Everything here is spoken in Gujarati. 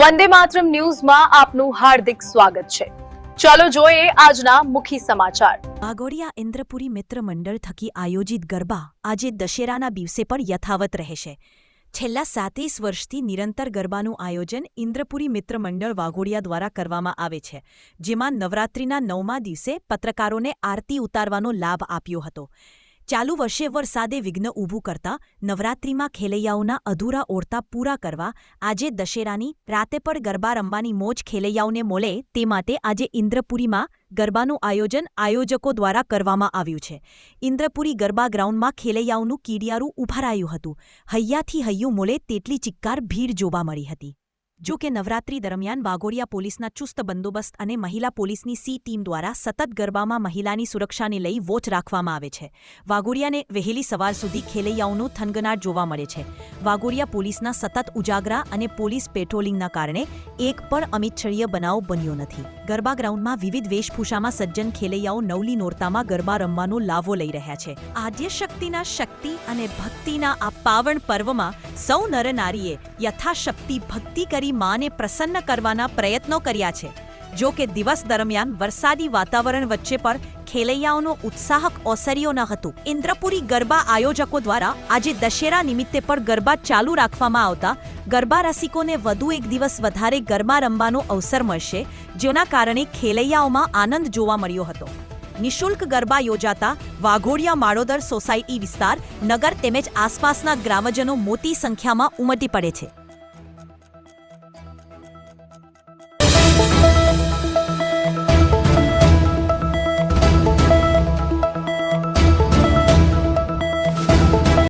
વંદે માતરમ ન્યૂઝમાં આપનું હાર્દિક સ્વાગત છે. ચાલો જોઈએ આજના મુખ્ય સમાચાર. વાઘોડિયા ઇન્દ્રપુરી મિત્ર મંડળ થકી આયોજિત ગરબા આજે દશેરાના દિવસે પણ યથાવત રહેશે. છેલ્લા સાતીસ વર્ષથી નિરંતર ગરબાનું આયોજન ઇન્દ્રપુરી મિત્ર મંડળ વાઘોડિયા દ્વારા કરવામાં આવે છે જેમાં નવરાત્રિના નવમા દિવસે પત્રકારોને આરતી ઉતારવાનો લાભ આપ્યો હતો. ચાલુ વર્ષે વરસાદે વિઘ્ન ઊભું કરતા નવરાત્રિમાં ખેલૈયાઓના અધૂરા ઓરતા પૂરા કરવા આજે દશેરાની, રાતે પણ ગરબા રમવાની મોજ ખેલૈયાઓને મળે તે માટે આજે ઇન્દ્રપુરીમાં ગરબાનું આયોજન આયોજકો દ્વારા કરવામાં આવ્યું છે. ઇન્દ્રપુરી ગરબા ગ્રાઉન્ડમાં ખેલૈયાઓનું કીડિયારું ઉભારાયું હતું. હૈયાથી હૈયું મોલે તેટલી ચિક્કાર ભીડ જોવા મળી હતી. જો કે નવરાત્રી દરમિયાન વાઘોડિયા પોલીસના ચુસ્ત બંદોબસ્ત અને મહિલા પોલીસની સી ટીમ દ્વારા સતત ગરબામાં મહિલાની સુરક્ષાને લઈ વોચ રાખવામાં આવે છે. વાઘોડિયાને વહેલી સવાર સુધી ખેલૈયાઓનું થનગનાટ જોવા મળે છે. વાઘોડિયા પોલીસના સતત ઉજાગરા અને પોલીસ પેટ્રોલિંગના કારણે એક પણ અમિચ્છળીય બનાવ બન્યો નથી. ગરબા ગ્રાઉન્ડમાં વિવિધ વેશભૂષામાં સજ્જન ખેલૈયાઓ નવલી નોરતામાં ગરબા રમવાનો લાવો લઈ રહ્યા છે. આદ્ય શક્તિના શક્તિ અને ભક્તિના આ પાવન પર્વમાં સૌ નરનારીએ યથાશક્તિ ભક્તિ કરી માને પ્રસન્ન કરવાના પ્રયત્નો કર્યા છે. જો કે દિવસ દરમિયાન વરસાદી વાતાવરણ વચ્ચે પણ ખેલૈયાઓનો ઉત્સાહક ઓસર્યો ન હતું. ઇન્દ્રપુરી ગરબા આયોજકો દ્વારા આજે દશેરા નિમિત્તે પણ ગરબા ચાલુ રાખવામાં આવતા ગરબા રસિકોને વધુ એક દિવસ વધારે ગરબા રમવાનો અવસર મળશે, જેના કારણે ખેલૈયાઓમાં આનંદ જોવા મળ્યો હતો. નિઃશુલ્ક ગરબા યોજાતા વાઘોડિયા માળોદર સોસાયટી વિસ્તાર નગર તેમજ આસપાસના ગ્રામજનો મોટી સંખ્યામાં ઉમટી પડે છે.